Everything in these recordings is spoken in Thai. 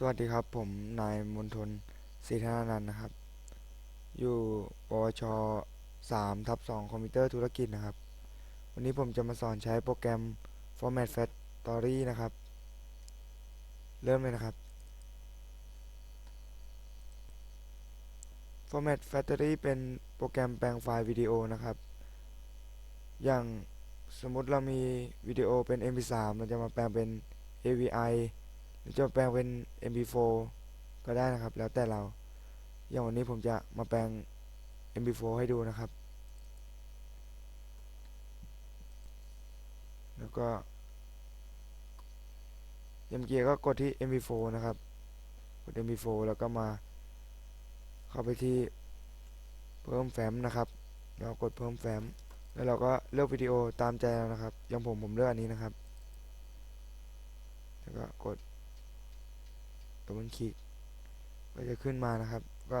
สวัสดีครับ ผมนายมนทนศรีธนานันนะครับ อยู่ปวช3ทับ2คอมพิวเตอร์ธุรกิจนะครับ วันนี้ผมจะมาสอนใช้โปรแกรม Format Factory นะครับ เริ่มเลยนะครับ Format Factory เป็นโปรแกรมแปลงไฟล์วิดีโอนะครับ อย่างสมมติเรามีวิดีโอเป็น MP3 เราจะมาแปลงเป็น AVI รือจะแปลงเป็น MP4 ก็ได้นะครับ แล้วแต่เรา อย่างวันนี้ผมจะมาแปลง MP4 ให้ดูนะครับ แล้วก็ยำเกียร์ก็กดที่ MP4 นะครับ กด MP4 แล้วก็มา เข้าไปที่เพิ่มแฟ้มนะครับแล้วกดเพิ่มแฟ้ม แล้วเราก็เลือกวิดีโอตามใจเรานะครับ อย่างผมผมเลือกอันนี้นะครับ แล้วก็กด ตัวมันคลิกก็จะขึ้นมานะครับ ก็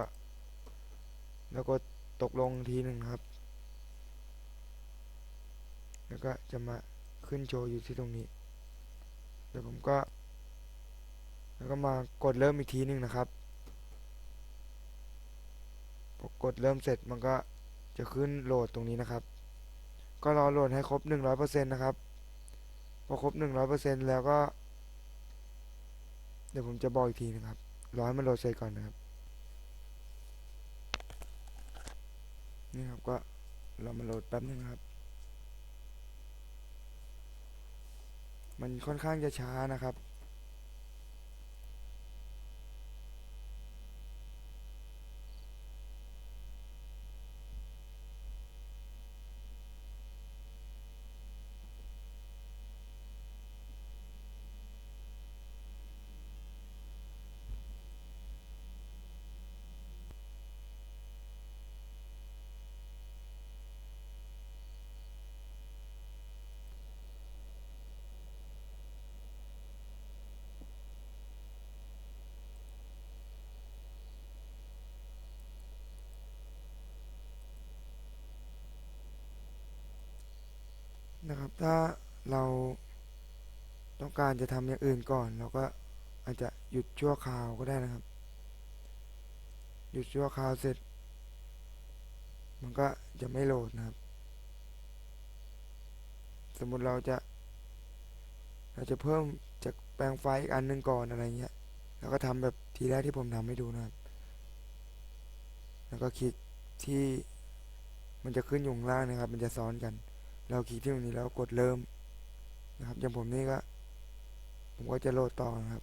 แล้วก็ตกลงทีหนึ่งครับ แล้วก็จะมาขึ้นโชว์อยู่ที่ตรงนี้ เดี๋ยวผมก็ แล้วก็มากดเริ่มอีกทีหนึ่งนะครับพอกดเริ่มเสร็จมันก็จะขึ้นโหลดตรงนี้นะครับ ก็รอโหลดให้ครบ 100%นะครับ พอครบ 100%แล้วก็ เดี๋ยวผมจะบอกอีกทีนะครับ รอให้มันโหลดเสร็จก่อนนะครับ นี่ครับก็เรามาโหลดแป๊บนึงครับ มันค่อนข้างจะช้านะครับ นะครับ ถ้าเราต้องการจะทำอย่างอื่นก่อน เราก็อาจจะหยุดชั่วคราวก็ได้นะครับ หยุดชั่วคราวเสร็จ มันก็จะไม่โหลดนะครับ สมมติเราจะ เราจะเพิ่มจากแปลงไฟล์อีกอันหนึงก่อนอะไรเงี้ยแล้วก็ทำแบบทีแรกที่ผมทำให้ดูนะครับ แล้วก็คลิกที่มันจะขึ้นอยู่ข้างล่างนะครับ มันจะซ้อนกัน เราคลิกที่ตรงนี้แล้วกดเริ่มนะครับ อย่างผมนี่ก็ ผมก็จะโหลดต่อนะครับ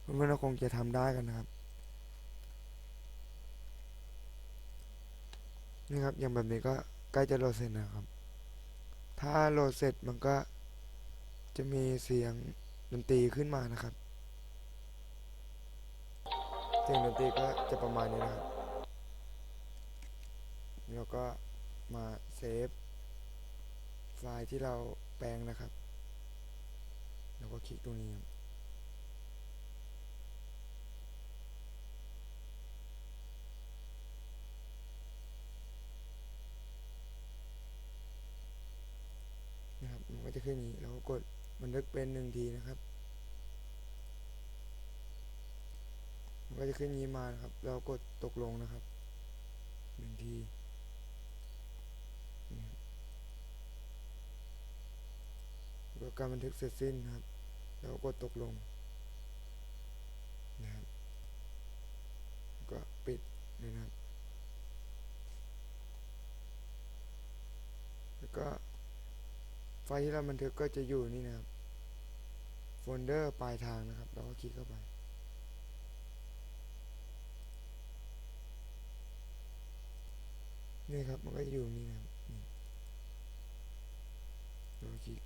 เพื่อนๆก็คงจะทำได้กันนะครับนี่ครับอย่างแบบนี้ก็ใกล้จะโหลดเสร็จนะครับ ถ้าโหลดเสร็จมันก็จะมีเสียงดนตรีขึ้นมานะครับ เสียงดนตรีก็จะประมาณนี้นะครับ แล้วก็มาเซฟ ไฟล์ที่เราแปลงนะครับ แล้วก็คลิกตรงนี้ครับนะครับมันก็จะขึ้นนี้แล้วก็กดบันทึกเป็นหนึ่งทีนะครับ มันก็จะขึ้นนี้มานะครับ เรากดตกลงนะครับหนึ่งทีนี่ครับ แล้วก็การบันทึกเสร็จสิ้นนะครับ แล้วก็กดตกลงนะครับก็ปิดนะครับ แล้วก็ไฟล์ที่เราบันทึกก็จะอยู่นี่นะครับโฟลเดอร์ปลายทางนะครับ เราก็คลิกเข้าไปนี่ครับมันก็อยู่นี่นะครับเราคลิก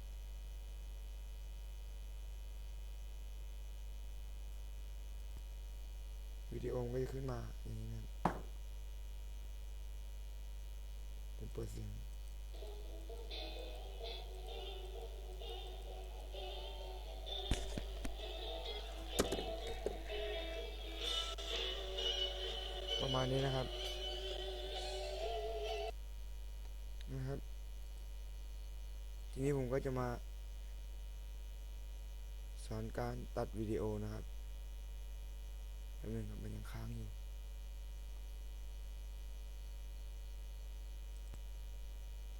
วิดีโอมัน ก็จะขึ้นมาอย่างนี้นะครับผมเปิดเสียงประมาณนี้นะครับ นะครับ ทีนี้ผมก็จะมา สอนการตัดวิดีโอนะครับ แป๊บนึงครับมันยังค้างอยู่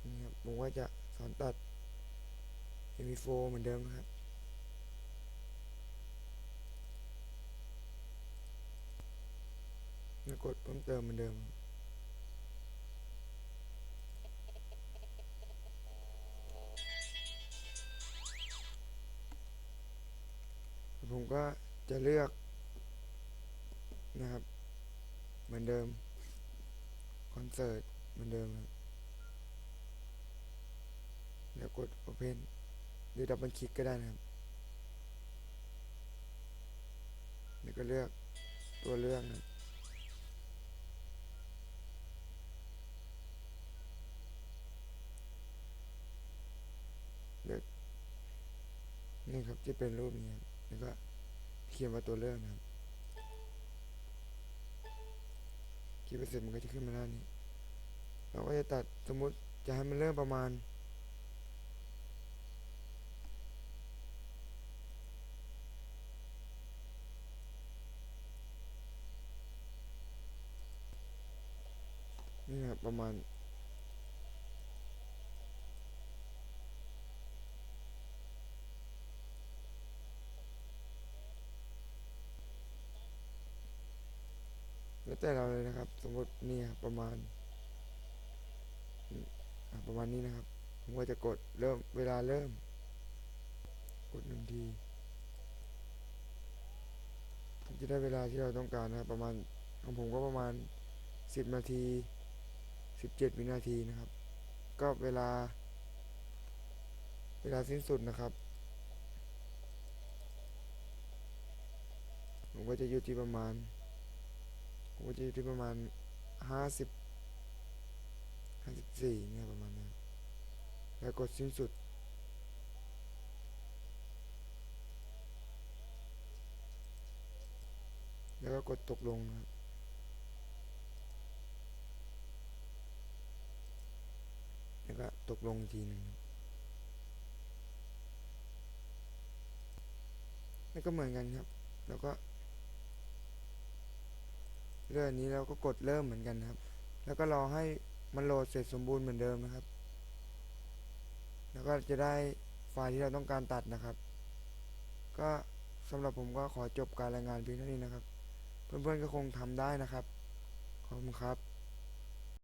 นี่ครับผมว่าจะสอนตัด MV4 เหมือนเดิมครับแล้วกดเพิ่มเติมเหมือนเดิมผมก็จะเลือก นะครับ เหมือนเดิม คอนเสิร์ตเหมือนเดิมครับแล้วกด Open หรือดับเบิลคลิกก็ได้นะครับแล้วก็เลือกตัวเลือกนะเลือกนี่ครับจะเป็นรูปนี้แล้วก็เขียนว่าตัวเลือกนะครับ คลิกไปเซ็นต์มันก็จะขึ้นมาหน้านี้ เราก็จะตัดสมมติจะให้มันเริ่มประมาณนี่ครับประมาณ แล้วแต่เราเลยนะครับ สมมตินี่ครับประมาณประมาณนี้นะครับ ผมก็จะกดเริ่มเวลาเริ่ม กดหนึ่งทีมันจะได้เวลาที่เราต้องการนะครับ ประมาณของผมก็ประมาณสิบนาทีสิบเจ็ดวินาทีนะครับ ก็เวลา เวลาสิ้นสุดนะครับ ผมก็จะอยู่ที่ประมาณ ผมก็จะอยู่ที่ประมาณห้าสิบห้าสิบสี่เนี่ยประมาณนั้นแล้วกดสิ้นสุด แล้วก็กดตกลงนะครับแล้วก็ตกลงทีหนึ่งแล้วก็เหมือนกันครับ แล้วก็ เรื่องนี้เราก็กดเริ่มเหมือนกันนะครับ แล้วก็รอให้มันโหลดเสร็จสมบูรณ์เหมือนเดิมนะครับ แล้วก็จะได้ไฟล์ที่เราต้องการตัดนะครับ ก็สำหรับผมก็ขอจบการรายงานเพียงเท่านี้นะครับ เพื่อนๆก็คงทำได้นะครับ ขอบคุณครับ